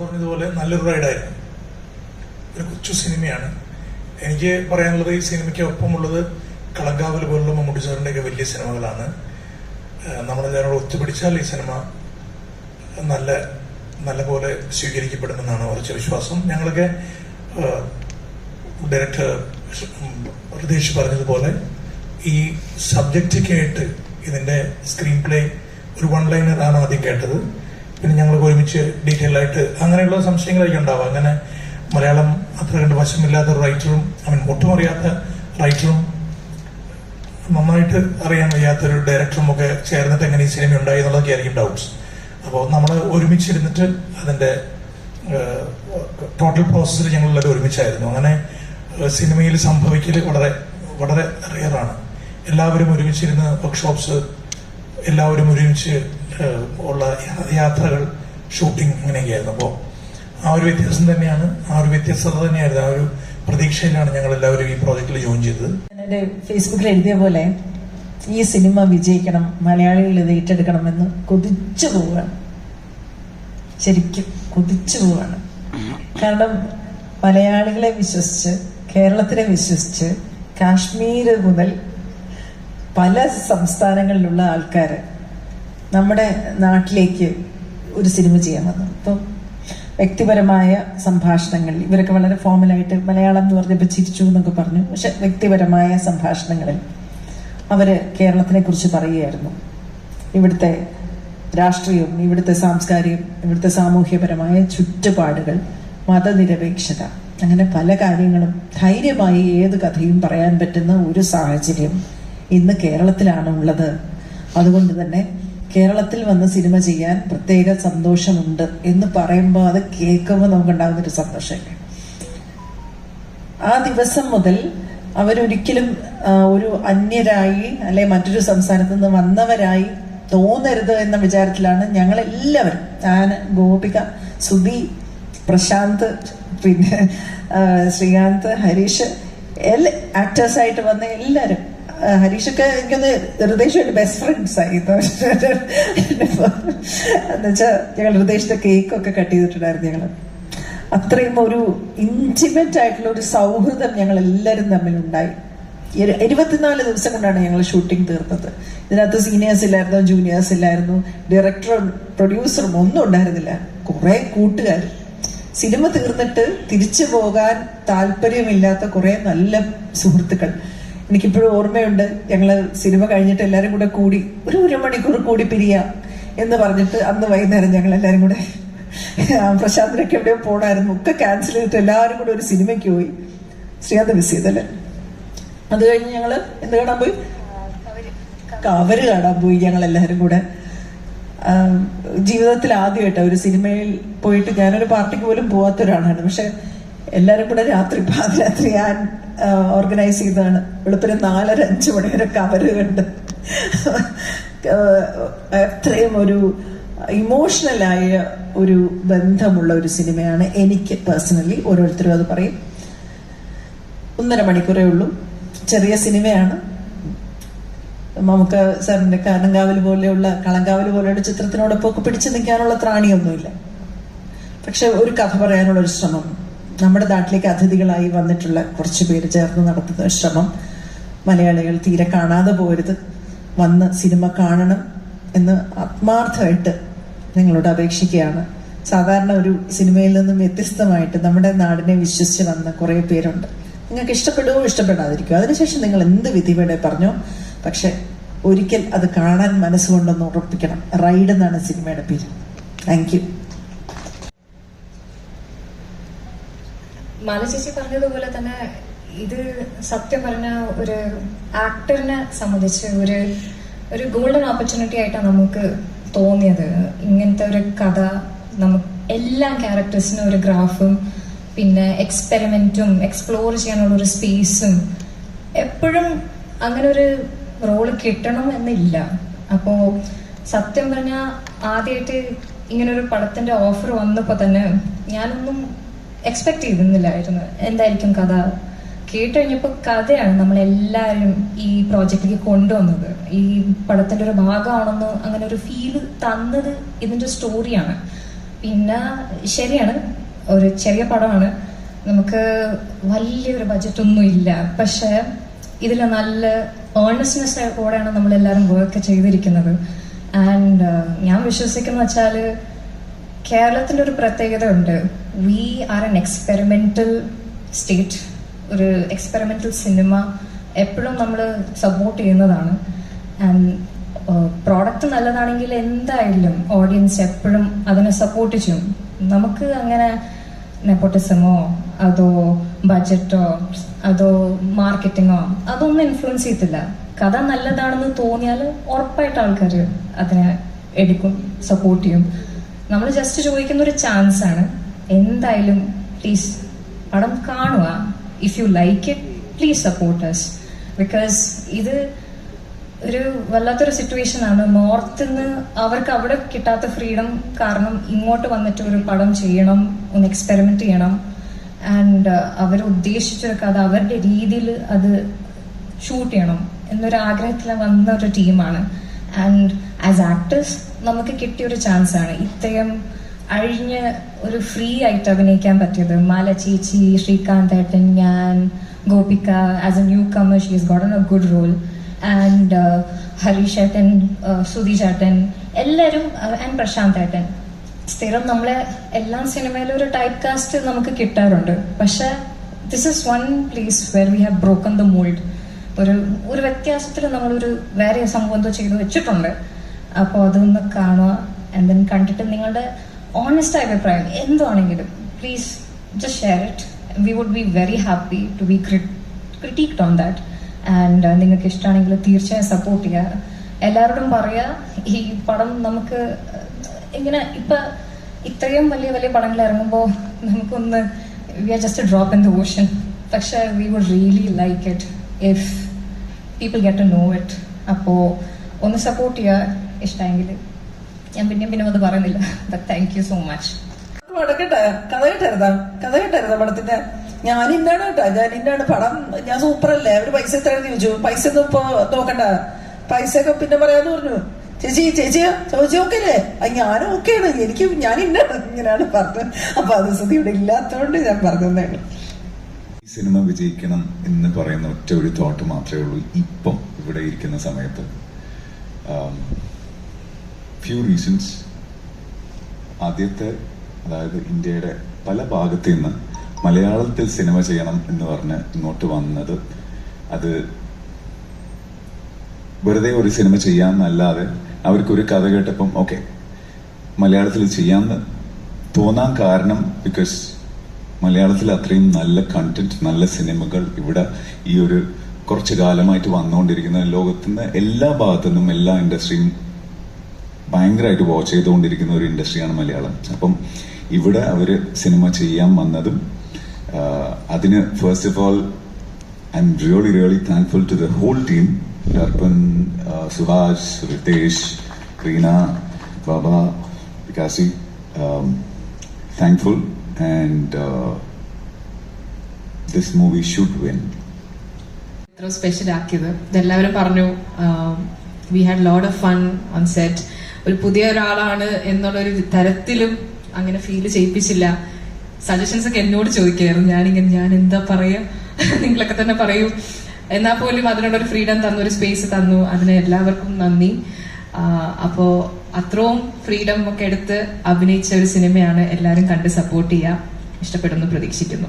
പറഞ്ഞതുപോലെ നല്ലൊരു റൈഡായിരുന്നു ഒരു കൊച്ചു സിനിമയാണ്. എനിക്ക് പറയാനുള്ളത് ഈ സിനിമയ്ക്ക് ഒപ്പമുള്ളത് കളങ്കാവൽ പോലുള്ള മമ്മൂട്ടി സാറിന്റെയൊക്കെ വലിയ സിനിമകളാണ്. നമ്മളെല്ലാവരോട് നമ്മളെല്ലാവരും ഒത്തുപിടിച്ചാൽ ഈ സിനിമ നല്ല നല്ല പോലെ സ്വീകരിക്കപ്പെടുമെന്നാണ് ഉറച്ച വിശ്വാസം. ഞങ്ങളൊക്കെ ഡയറക്ടർ ഹൃദേശ് പറഞ്ഞതുപോലെ ഈ സബ്ജക്റ്റ് കേട്ട് ഇതിന്റെ സ്ക്രീൻ പ്ലേ ഒരു വൺ ലൈനറാണ് ആദ്യം കേട്ടത്. പിന്നെ ഞങ്ങൾ ഒരുമിച്ച് ഡീറ്റെയിൽ ആയിട്ട് അങ്ങനെയുള്ള സംശയങ്ങളൊക്കെ ഉണ്ടാവും. അങ്ങനെ മലയാളം അത്ര കണ്ട് വശമില്ലാത്ത ഒരു റൈറ്ററും അവൻ ഒട്ടും അറിയാത്ത റൈറ്ററും നന്നായിട്ട് അറിയാൻ വയ്യാത്തൊരു ഡയറക്ടറും ഒക്കെ ചേർന്നിട്ട് എങ്ങനെ ഈ സിനിമ ഉണ്ടായി എന്നുള്ളതൊക്കെ ആയിരിക്കും ഡൗട്ട്സ് അപ്പോൾ നമ്മൾ ഒരുമിച്ചിരുന്നിട്ട് അതിന്റെ ടോട്ടൽ പ്രോസസ്സിൽ ഞങ്ങളെല്ലാവരും ഒരുമിച്ചായിരുന്നു. അങ്ങനെ സിനിമയിൽ സംഭവിക്കൽ വളരെ വളരെ റെയറാണ് എല്ലാവരും ഒരുമിച്ചിരുന്ന് വർക്ക്ഷോപ്സ് എല്ലാവരും ഒരുമിച്ച് ഉള്ള യാത്രകൾ ഷൂട്ടിംഗ് ഇങ്ങനെയൊക്കെയായിരുന്നു അപ്പോൾ ആ ഒരു വ്യത്യാസം തന്നെയാണ് ആ ഒരു വ്യത്യസ്തത തന്നെയായിരുന്നു. ആ ഒരു പ്രതീക്ഷയിലാണ് ഞങ്ങൾ എല്ലാവരും ഈ പ്രോജക്റ്റിൽ ജോയിൻ ചെയ്തത്. എന്റെ ഫേസ്ബുക്കിൽ എഴുതിയ പോലെ ഈ സിനിമ വിജയിക്കണം മലയാളികൾ ഇത് ഏറ്റെടുക്കണം എന്ന് കൊതിച്ചു പോവുകയാണ്. ശരിക്കും കൊതിച്ചു പോവാണ് കാരണം മലയാളികളെ വിശ്വസിച്ച് കേരളത്തിനെ വിശ്വസിച്ച് കാശ്മീർ മുതൽ പല സംസ്ഥാനങ്ങളിലുള്ള ആൾക്കാർ നമ്മുടെ നാട്ടിലേക്ക് ഒരു സിനിമ ചെയ്യാൻ വന്നു. അപ്പം വ്യക്തിപരമായ സംഭാഷണങ്ങൾ ഇവരൊക്കെ വളരെ ഫോമലായിട്ട് മലയാളം എന്ന് പറഞ്ഞപ്പോൾ ചിരിച്ചു എന്നൊക്കെ പറഞ്ഞു. പക്ഷെ വ്യക്തിപരമായ സംഭാഷണങ്ങളിൽ അവർ കേരളത്തിനെ കുറിച്ച് പറയുകയായിരുന്നു. ഇവിടുത്തെ രാഷ്ട്രീയവും ഇവിടുത്തെ സാംസ്കാരികം ഇവിടുത്തെ സാമൂഹ്യപരമായ ചുറ്റുപാടുകൾ മതനിരപേക്ഷത അങ്ങനെ പല കാര്യങ്ങളും ധൈര്യമായി ഏത് കഥയും പറയാൻ പറ്റുന്ന ഒരു സാഹചര്യം ഇന്ന് കേരളത്തിലാണ് ഉള്ളത്. അതുകൊണ്ട് തന്നെ കേരളത്തിൽ വന്ന് സിനിമ ചെയ്യാൻ പ്രത്യേക സന്തോഷമുണ്ട് എന്ന് പറയുമ്പോൾ അത് കേൾക്കുമ്പോൾ നമുക്കുണ്ടാകുന്ന ഒരു സന്തോഷമല്ലേ ആ ദിവസം മുതൽ അവരൊരിക്കലും ഒരു അന്യരായി അല്ലെ മറ്റൊരു സംസ്ഥാനത്ത് നിന്ന് വന്നവരായി തോന്നരുത് എന്ന വിചാരത്തിലാണ് ഞങ്ങളെല്ലാവരും. ഞാൻ ഗോപിക സുധി പ്രശാന്ത് പിന്നെ ശ്രീകാന്ത് ഹരീഷ് എല്ലാ ആക്ടേഴ്സായിട്ട് വന്ന എല്ലാവരും. ഹരീഷൊക്കെ എനിക്കൊന്ന് ഹൃദയമായിട്ട് ബെസ്റ്റ് ഫ്രണ്ട്സ് ആയി എന്നുവെച്ചാൽ ഞങ്ങൾ ഹൃദയത്തെ കേക്കൊക്കെ കട്ട് ചെയ്തിട്ടുണ്ടായിരുന്നു ഞങ്ങൾ അത്രയും ഒരു ഇന്റിമേറ്റ് ആയിട്ടുള്ള ഒരു സൗഹൃദം ഞങ്ങൾ എല്ലാവരും തമ്മിലുണ്ടായി ഇരു- ഇരുപത്തിനാല് ദിവസം കൊണ്ടാണ് ഞങ്ങൾ ഷൂട്ടിംഗ് തീർത്തത് ഇതിനകത്ത് സീനിയേഴ്സ് ഇല്ലായിരുന്നു ജൂനിയേഴ്സ് ഇല്ലായിരുന്നു ഡയറക്ടറും പ്രൊഡ്യൂസറും ഒന്നും ഉണ്ടായിരുന്നില്ല. കുറെ കൂട്ടുകാർ സിനിമ തീർന്നിട്ട് തിരിച്ചു പോകാൻ താല്പര്യമില്ലാത്ത കുറെ നല്ല സുഹൃത്തുക്കൾ. എനിക്കിപ്പോഴും ഓർമ്മയുണ്ട്. ഞങ്ങൾ സിനിമ കഴിഞ്ഞിട്ട് എല്ലാരും കൂടെ കൂടി ഒരു ഒരു മണിക്കൂർ കൂടി പിരിയാം എന്ന് പറഞ്ഞിട്ട് അന്ന് വൈകുന്നേരം ഞങ്ങൾ എല്ലാരും കൂടെ പ്രശാന്തിനൊക്കെ എവിടെയോ പോണായിരുന്നു. ഒക്കെ ക്യാൻസൽ ചെയ്തിട്ട് എല്ലാവരും കൂടെ ഒരു സിനിമയ്ക്ക് പോയി. ശ്രീകാന്ത് മിസ് ചെയ്തല്ലേ? അത് കഴിഞ്ഞ് ഞങ്ങൾ എന്ത് കാണാൻ പോയി? കവര് കാണാൻ പോയി ഞങ്ങൾ എല്ലാരും കൂടെ ജീവിതത്തിൽ ആദ്യമായിട്ട് ഒരു സിനിമയിൽ പോയിട്ട് ഞാനൊരു പാർട്ടിക്ക് പോലും പോവാത്തൊരാളാണ്. പക്ഷെ എല്ലാരും കൂടെ രാത്രി പാതിരാത്രി ഞാൻ ഓർഗനൈസ് ചെയ്തതാണ്. വെളുപ്പിന് നാലര അഞ്ച് മണി വരെ കവറ് കണ്ട് അത്രയും ഒരു ഇമോഷണലായ ഒരു ബന്ധമുള്ള ഒരു സിനിമയാണ് എനിക്ക് പേഴ്സണലി ഓരോരുത്തരും അത് പറയും. ഒന്നര മണിക്കൂറേ ഉള്ളൂ. ചെറിയ സിനിമയാണ്. നമുക്ക് സാറിന്റെ കാനങ്കാവൽ പോലെയുള്ള കളങ്കാവൽ പോലെയുള്ള ചിത്രത്തിനോടൊപ്പം ഒക്കെ പിടിച്ചു നിൽക്കാനുള്ള ത്രാണിയൊന്നുമില്ല. പക്ഷെ ഒരു കഥ പറയാനുള്ള ഒരു ശ്രമം നമ്മുടെ നാട്ടിലേക്ക് അതിഥികളായി വന്നിട്ടുള്ള കുറച്ച് പേര് ചേർന്ന് നടത്തുന്ന ശ്രമം മലയാളികൾ തീരെ കാണാതെ പോരുത്. വന്ന് സിനിമ കാണണം എന്ന് ആത്മാർത്ഥമായിട്ട് നിങ്ങളോട് അപേക്ഷിക്കുകയാണ്. സാധാരണ ഒരു സിനിമയിൽ നിന്നും വ്യത്യസ്തമായിട്ട് നമ്മുടെ നാടിനെ വിശ്വസിച്ച് വന്ന കുറേ പേരുണ്ട്. നിങ്ങൾക്ക് ഇഷ്ടപ്പെടുകയോ ഇഷ്ടപ്പെടാതിരിക്കുമോ അതിനുശേഷം നിങ്ങൾ എന്ത് വിധിവിടെ പറഞ്ഞോ? പക്ഷെ ഒരിക്കൽ അത് കാണാൻ മനസ്സുകൊണ്ടൊന്ന് ഉറപ്പിക്കണം. റൈഡ് എന്നാണ് സിനിമയുടെ പേര്. താങ്ക് മാല പറഞ്ഞതുപോലെ തന്നെ ഇത് സത്യം പറഞ്ഞ ഒരു ആക്ടറിനെ സംബന്ധിച്ച് ഒരു ഒരു ഗോൾഡൻ ഓപ്പർച്യൂണിറ്റി ആയിട്ടാണ് നമുക്ക് തോന്നിയത്. ഇങ്ങനത്തെ ഒരു കഥ നമുക്ക് എല്ലാ ക്യാരക്ടേഴ്സിനും ഒരു ഗ്രാഫും പിന്നെ എക്സ്പെരിമെന്റും എക്സ്പ്ലോർ ചെയ്യാനുള്ള ഒരു സ്പേസും എപ്പോഴും അങ്ങനെ ഒരു റോൾ കിട്ടണം എന്നില്ല. അപ്പോൾ സത്യം പറഞ്ഞാൽ ആദ്യമായിട്ട് ഇങ്ങനൊരു പടത്തിന്റെ ഓഫർ വന്നപ്പോൾ തന്നെ ഞാനൊന്നും എക്സ്പെക്ട് ചെയ്തിരുന്നില്ലായിരുന്നു. എന്തായിരിക്കും കഥ? കേട്ട് കഴിഞ്ഞപ്പോൾ കഥയാണ് നമ്മളെല്ലാവരും ഈ പ്രോജക്റ്റിലേക്ക് കൊണ്ടുവന്നത്. ഈ പടത്തിന്റെ ഒരു ഭാഗമാണെന്ന് അങ്ങനെ ഒരു ഫീൽ തന്നത് ഇതിന്റെ സ്റ്റോറിയാണ് പിന്നെ ശരിയാണ് ഒരു ചെറിയ പടമാണ്. നമുക്ക് വലിയൊരു ബജറ്റൊന്നും ഇല്ല. പക്ഷെ ഇതിൽ നല്ല ഏർണസ്നെസ് കൂടെയാണ് നമ്മളെല്ലാവരും വർക്ക് ചെയ്തിരിക്കുന്നത്. ആൻഡ് ഞാൻ വിശ്വസിക്കുന്ന വെച്ചാൽ കേരളത്തിന്റെ ഒരു പ്രത്യേകത ഉണ്ട് V R N experimental state ഒരു എക്സ്പെരിമെന്റൽ സിനിമ എപ്പോഴും നമ്മൾ സപ്പോർട്ട് ചെയ്യുന്നതാണ്. ആൻഡ് പ്രോഡക്റ്റ് നല്ലതാണെങ്കിൽ എന്തായാലും ഓഡിയൻസ് എപ്പോഴും അതിനെ സപ്പോർട്ട് ചെയ്യും. നമുക്ക് അങ്ങനെ നെപ്പോട്ടിസമോ അതോ ബഡ്ജറ്റോ അതോ മാർക്കറ്റിങ്ങോ അതൊന്നും ഇൻഫ്ലുവൻസ് ചെയ്യത്തില്ല. കഥ നല്ലതാണെന്ന് തോന്നിയാൽ ഉറപ്പായിട്ട് ആൾക്കാർ അതിനെ എടുക്കും സപ്പോർട്ട് ചെയ്യും. നമ്മൾ ജസ്റ്റ് ചോദിക്കുന്ന ഒരു ചാൻസ് ആണ്. എന്തായാലും പ്ലീസ് പടം കാണുക. If you like it please support us because ഇത് ഒരു വല്ലാത്തൊരു സിറ്റുവേഷൻ ആണ്. നോർത്തിൽ നിന്ന് അവർക്ക് അവിടെ കിട്ടാത്ത ഫ്രീഡം കാരണം ഇങ്ങോട്ട് വന്നിട്ട് ഒരു പടം ചെയ്യണം ഒന്ന് എക്സ്പെരിമെന്റ് ചെയ്യണം. ആൻഡ് അവർ ഉദ്ദേശിച്ചൊരു കഥ അവരുടെ രീതിയിൽ അത് ഷൂട്ട് ചെയ്യണം എന്നൊരു ആഗ്രഹത്തിൽ വന്ന ഒരു ടീമാണ് ആൻഡ് ആസ് ആക്ടേഴ്സ് നമുക്ക് കിട്ടിയ ഒരു ചാൻസ് ആണ് ഇത്രയും അഴിഞ്ഞ് ഒരു ഫ്രീ ആയിട്ട് അഭിനയിക്കാൻ പറ്റിയത്. മാല ചേച്ചി ശ്രീകാന്ത് ഏട്ടൻ ഞാൻ Gopika as a newcomer she gotten a good role and Harish ഏട്ടൻ സുധി ചേട്ടൻ എല്ലാവരും ആൻഡ് പ്രശാന്ത് ഏട്ടൻ. സ്ഥിരം നമ്മളെ എല്ലാ സിനിമയിലും ഒരു ടൈപ്പ് കാസ്റ്റ് നമുക്ക് കിട്ടാറുണ്ട്. പക്ഷെ this is one place where we have broken the mould ഒരു ഒരു വ്യത്യാസത്തിൽ നമ്മളൊരു വേറെ സംഭവം എന്തോ ചെയ്ത് വെച്ചിട്ടുണ്ട്. അപ്പോൾ അതൊന്ന് കാണുക ദെൻ കണ്ടിട്ട് നിങ്ങളുടെ ഓണസ്റ്റ് അഭിപ്രായം എന്താണെങ്കിലും please just share it we would be very happy to be critiqued on that and നിങ്ങൾക്ക് ഇഷ്ടമാണെങ്കിൽ തീർച്ചയായും സപ്പോർട്ട് ചെയ്യുക. എല്ലാവരോടും പറയുക ഈ പടം നമുക്ക് ഇങ്ങനെ ഇപ്പൊ ഇത്രയും വലിയ വലിയ പടങ്ങൾ ഇറങ്ങുമ്പോൾ നമുക്കൊന്ന് we are just drop in the ocean പക്ഷെ we would really like it if people get to know it അപ്പോൾ ഒന്ന് സപ്പോർട്ട് ചെയ്യുക. ഇഷ്ടമെങ്കിൽ ഞാൻ പിന്നെയും പിന്നെ അത് പറയുന്നില്ല. But thank you so much വടക്കട്ടെ. കഥ കേട്ടായിരുന്നാ കഥ കേട്ടായിരുന്ന പടത്തിന്റെ? ഞാൻ ഇന്നാണ് കേട്ടോ. ഞാൻ ഇന്നാണ് പടം. ഞാൻ സൂപ്പർ അല്ലേ അവർ പൈസ എത്രയാണെന്ന് ചോദിച്ചു. പൈസ ഒന്നും ഇപ്പൊ നോക്കണ്ട. പൈസ ഒക്കെ പിന്നെ പറയാന്ന് പറഞ്ഞു. ചേച്ചി ചേച്ചിയാ ചോദിച്ചു ഓക്കെ അല്ലേ? ആ ഞാനും ഓക്കെയാണ് എനിക്ക് ഞാൻ ഇന്നാണ് ഇങ്ങനെയാണ് പറഞ്ഞത്. അപ്പൊ അത് സ്ഥിതി ഇവിടെ ഇല്ലാത്തതുകൊണ്ട് ഞാൻ പറഞ്ഞതാണ് ഈ സിനിമ വിജയിക്കണം എന്ന് പറയുന്ന ഒറ്റ ഒരു തോട്ട് മാത്രമേ ഉള്ളൂ. ഇപ്പം ഇവിടെ ഇരിക്കുന്ന സമയത്ത്. ഫ്യൂ റീസൺസ് ആദ്യത്തെ അതായത് ഇന്ത്യയുടെ പല ഭാഗത്തു നിന്ന് മലയാളത്തിൽ സിനിമ ചെയ്യണം എന്ന് പറഞ്ഞ് ഇങ്ങോട്ട് വന്നത്. അത് വെറുതെ ഒരു സിനിമ ചെയ്യാമെന്നല്ലാതെ അവർക്കൊരു കഥ കേട്ടപ്പം ഓക്കെ മലയാളത്തിൽ ചെയ്യാമെന്ന് തോന്നാൻ കാരണം ബിക്കോസ് മലയാളത്തിൽ അത്രയും നല്ല കണ്ടന്റ് നല്ല സിനിമകൾ ഇവിടെ ഈ ഒരു കുറച്ച് കാലമായിട്ട് വന്നുകൊണ്ടിരിക്കുന്ന ലോകത്തുനിന്ന് എല്ലാ ഭാഗത്തു നിന്നും എല്ലാ ഇൻഡസ്ട്രിയും ഭയങ്കരമായിട്ട് വാച്ച് ചെയ്തുകൊണ്ടിരിക്കുന്ന ഒരു ഇൻഡസ്ട്രിയാണ് മലയാളം. അപ്പം ഇവിടെ അവർ സിനിമ ചെയ്യാൻ വന്നതും അതിന് first of all I'm really really thankful to the whole team Darppan Subhash Ritesh Reena Baba വികാസി thankful and this movie should win special ആക്കിയത്. ഇതെല്ലാവരും പറഞ്ഞു we had load of fun on set ഒരു പുതിയ ഒരാളാണ് എന്നുള്ളൊരു തരത്തിലും അങ്ങനെ ഫീൽ ചെയ്യിപ്പിച്ചില്ല. സജഷൻസ് ഒക്കെ എന്നോട് ചോദിക്കായിരുന്നു. ഞാനിങ്ങനെ ഞാൻ എന്താ പറയാ? നിങ്ങളൊക്കെ തന്നെ പറയൂ. എന്നാൽ പോലും അതിനുള്ളൊരു ഫ്രീഡം തന്നു ഒരു സ്പേസ് തന്നു. അതിന് എല്ലാവർക്കും നന്ദി. അപ്പോ അത്രയും ഫ്രീഡം ഒക്കെ എടുത്ത് അഭിനയിച്ച ഒരു സിനിമയാണ് എല്ലാവരും കണ്ട് സപ്പോർട്ട് ചെയ്യുക ഇഷ്ടപ്പെടുന്നു പ്രതീക്ഷിക്കുന്നു.